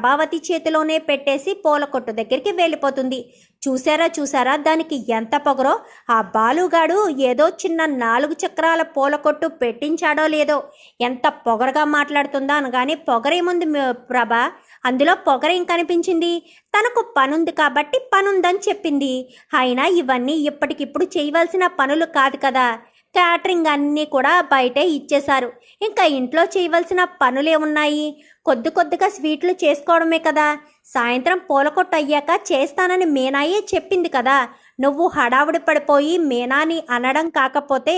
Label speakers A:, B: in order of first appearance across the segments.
A: ప్రభావతి చేతిలోనే పెట్టేసి పూల కొట్టు దగ్గరికి వెళ్ళిపోతుంది. చూసారా చూసారా దానికి ఎంత పొగరో? ఆ బాలుగాడు ఏదో చిన్న నాలుగు చక్రాల పూల కొట్టు పెట్టించాడో లేదో. ఎంత పొగరగా మాట్లాడుతుందా అనగానే పొగరేముంది ప్రభ ప్రభా? అందులో పొగరేం కనిపించింది? తనకు పనుంది కాబట్టి పనుందని చెప్పింది. అయినా ఇవన్నీ ఇప్పటికిప్పుడు చేయవలసిన పనులు కాదు కదా. క్యాటరింగ్ అన్నీ కూడా బయటే ఇచ్చేశారు. ఇంకా ఇంట్లో చేయవలసిన పనులే ఉన్నాయి. కొద్ది కొద్దిగా స్వీట్లు చేసుకోవడమే కదా. సాయంత్రం పూలకొట్టు అయ్యాక చేస్తానని మీనాయే చెప్పింది కదా. నువ్వు హడావుడి పడిపోయి మీనాని అనడం కాకపోతే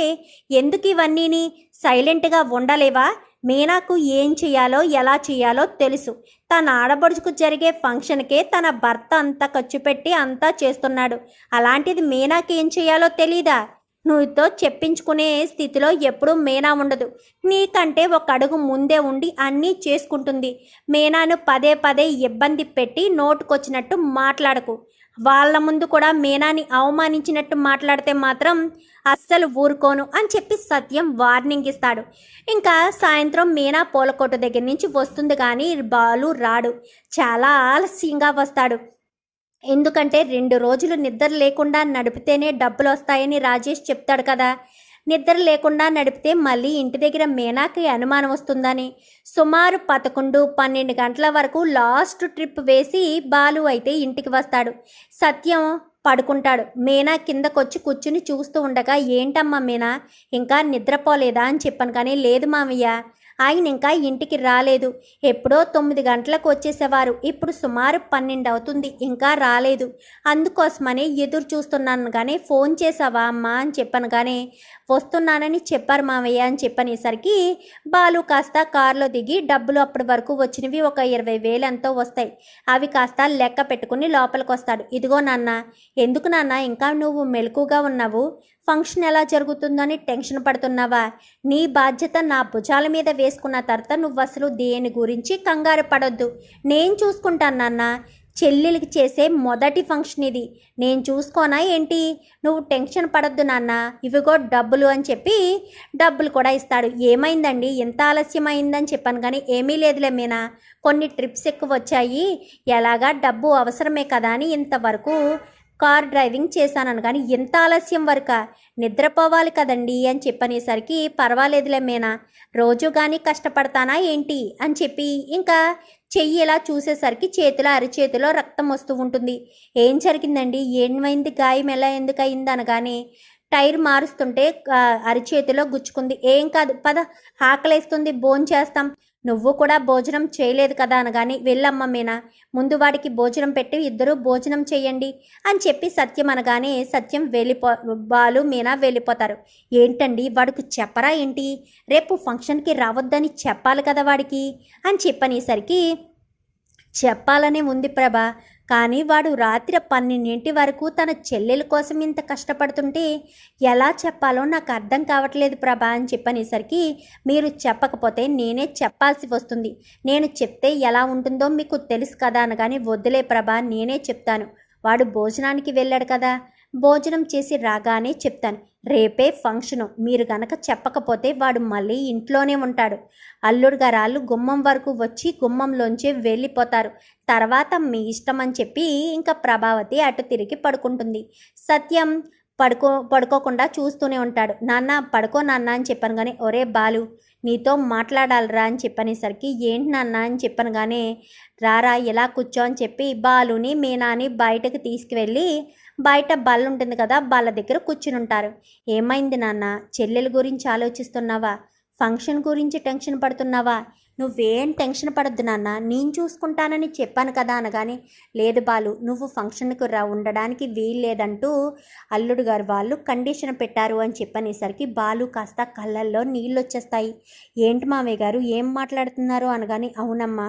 A: ఎందుకు ఇవన్నీని? సైలెంట్గా ఉండలేవా? మీనాకు ఏం చేయాలో ఎలా చేయాలో తెలుసు. తన ఆడబడుచుకు జరిగే ఫంక్షన్కే తన భర్త అంతా ఖర్చు పెట్టి అంతా చేస్తున్నాడు. అలాంటిది మీనాకి ఏం చేయాలో తెలీదా? నువ్వుతో చెప్పించుకునే స్థితిలో ఎప్పుడూ మేనా ఉండదు. నీకంటే ఒక అడుగు ముందే ఉండి అన్నీ చేసుకుంటుంది. మేనాను పదే పదే ఇబ్బంది పెట్టి నోటుకొచ్చినట్టు మాట్లాడకు. వాళ్ళ ముందు కూడా మేనాని అవమానించినట్టు మాట్లాడితే మాత్రం అస్సలు ఊరుకోను అని చెప్పి సత్యం వార్నింగ్ ఇస్తాడు. ఇంకా సాయంత్రం మీనా పూలకోట దగ్గర నుంచి వస్తుంది కానీ బాలు రాడు. చాలా ఆలస్యంగా వస్తాడు. ఎందుకంటే రెండు రోజులు నిద్ర లేకుండా నడిపితేనే డబ్బులు వస్తాయని రాజేష్ చెప్తాడు కదా. నిద్ర లేకుండా నడిపితే మళ్ళీ ఇంటి దగ్గర మీనాకి అనుమానం వస్తుందని. సుమారు పదకొండు పన్నెండు గంటల వరకు లాస్ట్ ట్రిప్ వేసి బాలు అయితే ఇంటికి వస్తాడు. సత్యం పడుకుంటాడు. మీనా కిందకొచ్చి కూర్చుని చూస్తూ ఉండగా ఏంటమ్మా మీనా ఇంకా నిద్రపోలేదా? అని చెప్పాను కానీ లేదు మామయ్య. ఆయన ఇంకా ఇంటికి రాలేదు. ఎప్పుడో తొమ్మిది గంటలకు వచ్చేసేవారు. ఇప్పుడు సుమారు పన్నెండు అవుతుంది. ఇంకా రాలేదు. అందుకోసమని ఎదురు చూస్తున్నాను కానీ ఫోన్ చేసావా అమ్మా అని చెప్పాను కానీ వస్తున్నానని చెప్పారు మామయ్య అని చెప్పనేసరికి బాలు కాస్త కారులో దిగి డబ్బులు అప్పటి వరకు వచ్చినవి ఒక ఇరవై వేలు ఎంతో వస్తాయి. అవి కాస్త లెక్క పెట్టుకుని లోపలికి వస్తాడు ఇదిగో నాన్న ఎందుకు నాన్న ఇంకా నువ్వు మెలకుగా ఉన్నావు? ఫంక్షన్ ఎలా జరుగుతుందని టెన్షన్ పడుతున్నావా? నీ బాధ్యత నా భుజాల మీద వేసుకున్న తర్వాత నువ్వు అసలు దేని గురించి కంగారు పడొద్దు. నేను చూసుకుంటాను నాన్న. చెల్లెలికి చేసే మొదటి ఫంక్షన్ ఇది. నేను చూసుకోనా ఏంటి? నువ్వు టెన్షన్ పడొద్దు నాన్న. ఇవిగో డబ్బులు అని చెప్పి డబ్బులు కూడా ఇస్తాడు. ఏమైందండి? ఎంత ఆలస్యం అయిందని చెప్పాను కానీ ఏమీ లేదులే మీనా. కొన్ని ట్రిప్స్ ఎక్కువ వచ్చాయి. ఎలాగా? డబ్బు అవసరమే కదా అని ఇంతవరకు కార్ డ్రైవింగ్ చేశాను కానీ ఎంత ఆలస్యం వరక? నిద్రపోవాలి కదండి అని చెప్పనేసరికి పర్వాలేదులే మేనా రోజు కానీ కష్టపడతానా ఏంటి? అని చెప్పి ఇంకా చెయ్యి ఇలా చూసేసరికి చేతిలో అరిచేతిలో రక్తం వస్తూ ఉంటుంది. ఏం జరిగిందండి? ఏమైంది? గాయం ఎలా ఎందుకు అయింది అనగానే టైర్ మారుస్తుంటే అరిచేతిలో గుచ్చుకుంది. ఏం కాదు పద ఆకలేస్తుంది బోన్ చేస్తాం నువ్వు కూడా భోజనం చేయలేదు కదా అనగాని వెళ్ళమ్మ మీనా ముందు వాడికి భోజనం పెట్టి ఇద్దరూ భోజనం చేయండి అని చెప్పి సత్యం అనగానే సత్యం వెళ్ళిపో బాలు మీనా వెళ్ళిపోతారు. ఏంటండి వాడికి చెప్పరా ఏంటి? రేపు ఫంక్షన్కి రావద్దని చెప్పాలి కదా వాడికి అని చెప్పనేసరికి చెప్పాలనే ఉంది ప్రభ. కానీ వాడు రాత్రి పన్నెండింటి వరకు తన చెల్లెల కోసం ఇంత కష్టపడుతుంటే ఎలా చెప్పాలో నాకు అర్థం కావట్లేదు ప్రభా అని చెప్పనేసరికి మీరు చెప్పకపోతే నేనే చెప్పాల్సి వస్తుంది. నేను చెప్తే ఎలా ఉంటుందో మీకు తెలుసు కదా అనగానే వద్దులే ప్రభా నేనే చెప్తాను. వాడు భోజనానికి వెళ్ళాడు కదా. భోజనం చేసి రాగానే చెప్తాను రేపే ఫంక్షను. మీరు గనక చెప్పకపోతే వాడు మళ్ళీ ఇంట్లోనే ఉంటాడు. అల్లుడు గారాళ్ళు గుమ్మం వరకు వచ్చి గుమ్మంలోంచి వెళ్ళిపోతారు. తర్వాత మీ ఇష్టం అని చెప్పి ఇంకా ప్రభావతి అటు తిరిగి పడుకుంటుంది. సత్యం పడుకో పడుకోకుండా చూస్తూనే ఉంటాడు. నాన్న పడుకో నాన్న అని చెప్పాను కానీ ఒరే బాలు నీతో మాట్లాడాలిరా అని చెప్పనేసరికి ఏంటి నాన్న అని చెప్పను కానీ రారా ఇలా కూర్చో అని చెప్పి బాలుని మీనాని బయటకు తీసుకువెళ్ళి బయట బల్ల ఉంటుంది కదా బల్ల దగ్గర కూర్చుని ఉంటారు. ఏమైంది నాన్న? చెల్లెల గురించి ఆలోచిస్తున్నావా? ఫంక్షన్ గురించి టెన్షన్ పడుతున్నావా? నువ్వేం టెన్షన్ పడద్దు నాన్న. నేను చూసుకుంటానని చెప్పాను కదా అనగానే లేదు బాలు నువ్వు ఫంక్షన్కు రా ఉండడానికి వీల్లేదంటూ అల్లుడు గారు వాళ్ళు కండిషన్ పెట్టారు అని చెప్పనేసరికి బాలు కాస్త కళ్ళల్లో నీళ్ళు వచ్చేస్తాయి ఏంటి మామయ్య గారు ఏం మాట్లాడుతున్నారు అనగానే అవునమ్మా.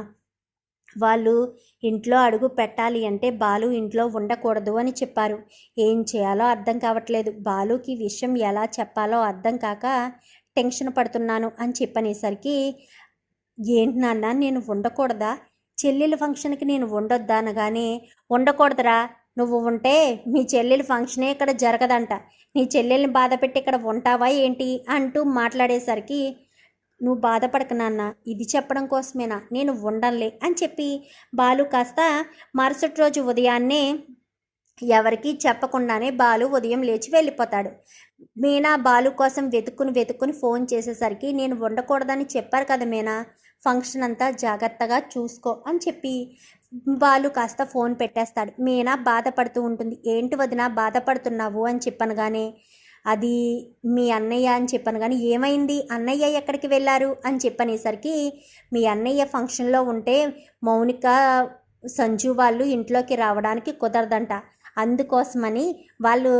A: వాళ్ళు ఇంట్లో అడుగు పెట్టాలి అంటే బాలు ఇంట్లో ఉండకూడదు అని చెప్పారు. ఏం చేయాలో అర్థం కావట్లేదు. బాలుకి విషయం ఎలా చెప్పాలో అర్థం కాక టెన్షన్ పడుతున్నాను అని చెప్పనేసరికి ఏంటి నాన్న నేను ఉండకూడదా? చెల్లెల ఫంక్షన్కి నేను ఉండొద్దా? అనగానే ఉండకూడదురా. నువ్వు ఉంటే మీ చెల్లెలు ఫంక్షనే ఇక్కడ జరగదంట. నీ చెల్లెల్ని బాధ పెట్టి ఇక్కడ ఉంటావా ఏంటి? అంటూ మాట్లాడేసరికి నువ్వు బాధపడక నాన్న ఇది చెప్పడం కోసమేనా? నేను ఉండంలే అని చెప్పి బాలు కాస్త మరుసటి రోజు ఉదయాన్నే ఎవరికీ చెప్పకుండానే బాలు ఉదయం లేచి వెళ్ళిపోతాడు. మీనా బాలు కోసం వెతుక్కుని వెతుక్కుని ఫోన్ చేసేసరికి నేను ఉండకూడదని చెప్పారు కదా మీనా ఫంక్షన్ అంతా జాగ్రత్తగా చూసుకో అని చెప్పి బాలు కాస్త ఫోన్ పెట్టేస్తాడు. మీనా బాధపడుతూ ఉంటుంది ఏంటి వదిన బాధపడుతున్నావు అని చెప్పనగానే అది మీ అన్నయ్య అని చెప్పాను కానీ ఏమైంది? అన్నయ్య ఎక్కడికి వెళ్ళారు? అని చెప్పనేసరికి మీ అన్నయ్య ఫంక్షన్లో ఉంటే మౌనిక సంజు వాళ్ళు ఇంట్లోకి రావడానికి కుదరదంట. అందుకోసమని వాళ్ళు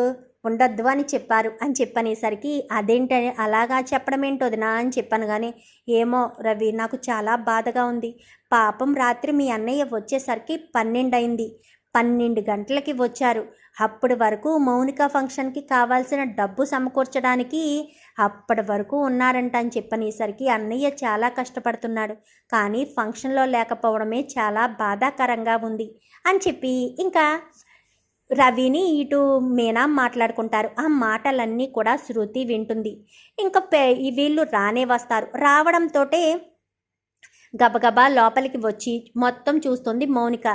A: ఉండొద్దు అని చెప్పారు. అని చెప్పనేసరికి అదేంటి అలాగా చెప్పడం ఏంటి వదినా అని చెప్పాను కానీ ఏమో రవి నాకు చాలా బాధగా ఉంది. పాపం రాత్రి మీ అన్నయ్య వచ్చేసరికి పన్నెండు అయింది పన్నెండు గంటలకి వచ్చారు. అప్పటి వరకు మౌనిక ఫంక్షన్కి కావాల్సిన డబ్బు సమకూర్చడానికి అప్పటి వరకు ఉన్నారంట అని చెప్పనేసరికి అన్నయ్య చాలా కష్టపడుతున్నాడు. కానీ ఫంక్షన్లో లేకపోవడమే చాలా బాధాకరంగా ఉంది అని చెప్పి ఇంకా రవిని ఇటు మీనా మాట్లాడుకుంటారు. ఆ మాటలన్నీ కూడా శృతి వింటుంది. ఇంకా పే వీళ్ళు రానే వస్తారు. రావడంతోటే గబగబా లోపలికి వచ్చి మొత్తం చూస్తుంది మౌనిక.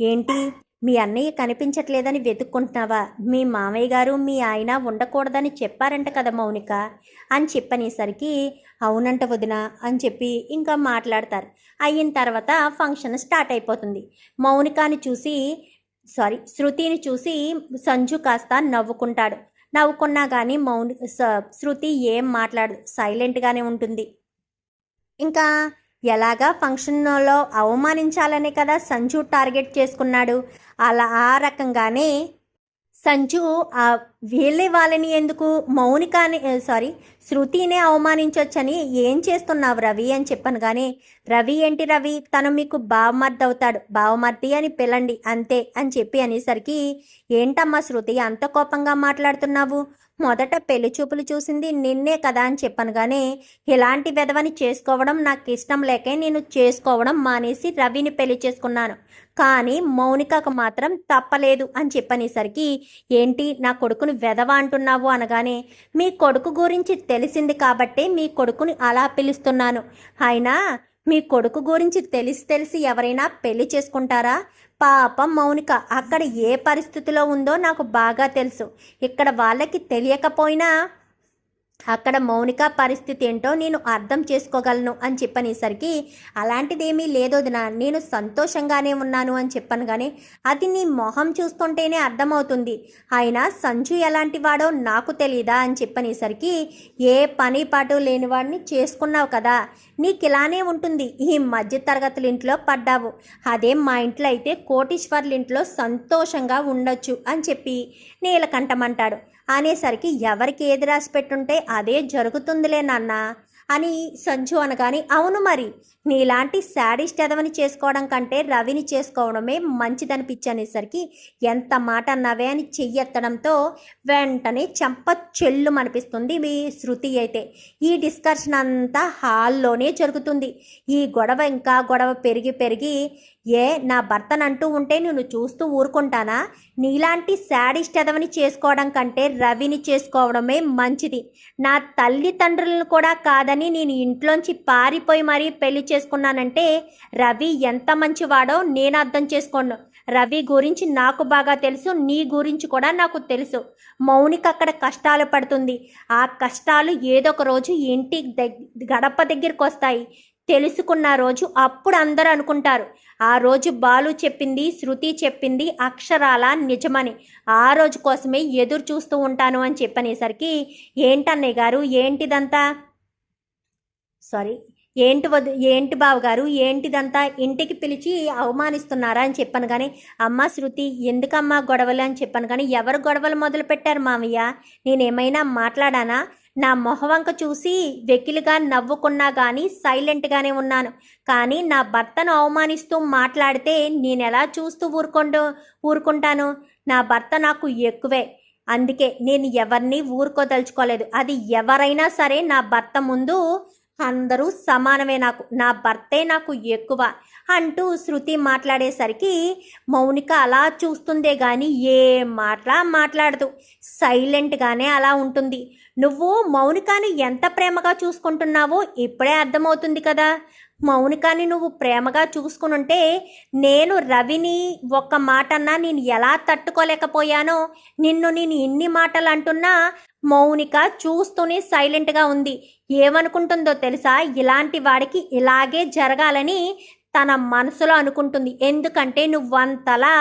A: ఏంటి? మీ అన్నయ్య కనిపించట్లేదని వెతుక్కుంటున్నావా? మీ మామయ్య గారు మీ ఆయన ఉండకూడదని చెప్పారంట కదా మౌనిక. అని చెప్పనేసరికి అవునంట వదిన అని చెప్పి ఇంకా మాట్లాడతారు. అయిన తర్వాత ఫంక్షన్ స్టార్ట్ అయిపోతుంది. మౌనికాని చూసి సారీ శృతిని చూసి సంజు కాస్త నవ్వుకుంటాడు. నవ్వుకున్నా కానీ మౌని స- శృతి ఏం మాట్లాడదు. సైలెంట్గానే ఉంటుంది. ఇంకా ఎలాగా ఫంక్షన్లో అవమానించాలనే కదా సంజు టార్గెట్ చేసుకున్నాడు. అలా ఆ రకంగానే సంజు ఆ వీళ్ళే వాళ్ళని ఎందుకు మౌనికాని సారీ శృతినే అవమానించవచ్చని ఏం చేస్తున్నావు రవి అని చెప్పాను కానీ రవి ఏంటి రవి? తను మీకు బావమర్ది అవుతాడు. బావమర్ది అని పిలండి అంతే అని చెప్పి అనేసరికి ఏంటమ్మా శృతి అంత కోపంగా మాట్లాడుతున్నావు? మొదట పెళ్ళి చూపులు చూసింది నిన్నే కదా అని చెప్పాను కానీ ఇలాంటి విధవని చేసుకోవడం నాకు ఇష్టం లేకే నేను చేసుకోవడం మానేసి రవిని పెళ్ళి చేసుకున్నాను. కానీ మౌనికకు మాత్రం తప్పలేదు అని చెప్పనేసరికి ఏంటి నా కొడుకుని వెధవ అంటున్నావు అనగానే మీ కొడుకు గురించి తెలిసింది కాబట్టే మీ కొడుకుని అలా పిలుస్తున్నాను. అయినా మీ కొడుకు గురించి తెలిసి తెలిసి ఎవరైనా పెళ్ళి చేసుకుంటారా? పాపం మౌనిక అక్కడ ఏ పరిస్థితిలో ఉందో నాకు బాగా తెలుసు. ఇక్కడ వాళ్ళకి తెలియకపోయినా అక్కడ మౌనిక పరిస్థితి ఏంటో నేను అర్థం చేసుకోగలను అని చెప్పనేసరికి అలాంటిదేమీ లేదు వదినా నేను సంతోషంగానే ఉన్నాను అని చెప్పాను కానీ అది నీ మొహం చూస్తుంటేనే అర్థమవుతుంది. అయినా సంజు ఎలాంటి వాడో నాకు తెలీదా అని చెప్పనేసరికి ఏ పని పాటు లేని వాడిని చేసుకున్నావు కదా నీకు ఇలానే ఉంటుంది ఈ మధ్య తరగతుల ఇంట్లో పడ్డావు. అదే మా ఇంట్లో అయితే కోటీశ్వర్ల ఇంట్లో సంతోషంగా ఉండొచ్చు అని చెప్పి నీలకంఠమంటాడు అనేసరికి ఎవరికి ఏది రాసి పెట్టుంటే అదే జరుగుతుందిలే నాన్న అని సంచు అనగాని అవును మరి నీలాంటి శాడిస్ట్ ఎదవని చేసుకోవడం కంటే రవిని చేసుకోవడమే మంచిదనిపించనేసరికి ఎంత మాట అన్నావే అని చెయ్యెత్తడంతో వెంటనే చెంప చెల్లు అనిపిస్తుంది మీ శృతి అయితే. ఈ డిస్కషన్ అంతా హాల్లోనే జరుగుతుంది. ఈ గొడవ ఇంకా గొడవ పెరిగి పెరిగి ఏ నా భర్తనంటూ ఉంటే నేను చూస్తూ ఊరుకుంటానా? నీలాంటి శాడిస్ట్ ఎదవని చేసుకోవడం కంటే రవిని చేసుకోవడమే మంచిది. నా తల్లిదండ్రులను కూడా కాదని నేను ఇంట్లోంచి పారిపోయి మరీ పెళ్ళి చేసుకున్నానంటే రవి ఎంత మంచివాడో నేను అర్థం చేసుకోను. రవి గురించి నాకు బాగా తెలుసు నీ గురించి కూడా నాకు తెలుసు. మౌనిక అక్కడ కష్టాలు పడుతుంది. ఆ కష్టాలు ఏదో ఒక రోజు ఇంటి దగ్ గడప దగ్గరికి వస్తాయి. తెలుసుకున్న రోజు అప్పుడు అందరూ అనుకుంటారు ఆ రోజు బాలు చెప్పింది శృతి చెప్పింది అక్షరాల నిజమని. ఆ రోజు కోసమే ఎదురు చూస్తూ ఉంటాను అని చెప్పనేసరికి ఏంటన్నయ్య గారు ఏంటిదంతా? సారీ ఏంటి వద్దు ఏంటి బావ గారు ఏంటిదంతా? ఇంటికి పిలిచి అవమానిస్తున్నారా? అని చెప్పాను కానీ అమ్మ శృతి ఎందుకమ్మా గొడవలు? అని చెప్పాను కానీ ఎవరు గొడవలు మొదలు పెట్టారు మామయ్య నేనేమైనా మాట్లాడానా? నా మొహవంక చూసి వెకిలిగా నవ్వుకున్నా కానీ సైలెంట్గానే ఉన్నాను. కానీ నా భర్తను అవమానిస్తూ మాట్లాడితే నేను ఎలా చూస్తూ ఊరుకుంటూ ఊరుకుంటాను? నా భర్త నాకు ఎక్కువే. అందుకే నేను ఎవరిని ఊరుకోదలుచుకోలేదు. అది ఎవరైనా సరే నా భర్త ముందు అందరూ సమానమే నాకు. నా భర్తే నాకు ఎక్కువ అంటూ శృతి మాట్లాడేసరికి మౌనిక అలా చూస్తుందే కానీ ఏ మాటలా మాట్లాడదు. సైలెంట్గానే అలా ఉంటుంది. నువ్వు మౌనికాని ఎంత ప్రేమగా చూసుకుంటున్నావో ఇప్పుడే అర్థమవుతుంది కదా. మౌనికాని నువ్వు ప్రేమగా చూసుకునుంటే నేను రవిని ఒక్క మాటన్నా నేను ఎలా తట్టుకోలేకపోయానో నిన్ను నేను ఇన్ని మాటలు అంటున్నా మౌనిక చూస్తూనే సైలెంట్గా ఉంది. ఏమనుకుంటుందో తెలుసా? ఇలాంటి వాడికి ఇలాగే జరగాలని తన మనసులో అనుకుంటుంది. ఎందుకంటే నువ్వంతలా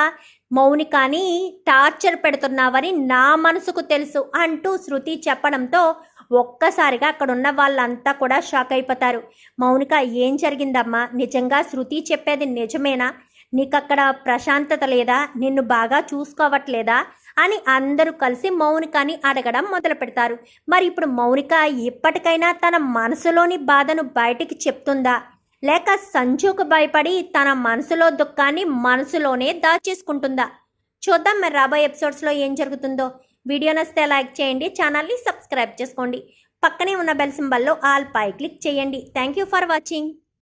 A: మౌనికాని టార్చర్ పెడుతున్నావని నా మనసుకు తెలుసు అంటూ శృతి చెప్పడంతో ఒక్కసారిగా అక్కడ ఉన్న వాళ్ళంతా కూడా షాక్ అయిపోతారు. మౌనిక ఏం జరిగిందమ్మా? నిజంగా శృతి చెప్పేది నిజమేనా? నీకు అక్కడ ప్రశాంతత లేదా? నిన్ను బాగా చూసుకోవట్లేదా? అని అందరూ కలిసి మౌనికని అడగడం మొదలు పెడతారు. మరి ఇప్పుడు మౌనిక ఇప్పటికైనా తన మనసులోని బాధను బయటికి చెప్తుందా? లేక సంజుకు భయపడి తన మనసులో దుఃఖాన్ని మనసులోనే దాచేసుకుంటుందా? చూద్దాం మరి రాబోయే ఎపిసోడ్స్లో ఏం జరుగుతుందో. వీడియో నచ్చితే లైక్ చేయండి ఛానల్ని సబ్స్క్రైబ్ చేసుకోండి. పక్కనే ఉన్న బెల్ సింబల్లో ఆల్ పై క్లిక్ చేయండి. Thank you for watching.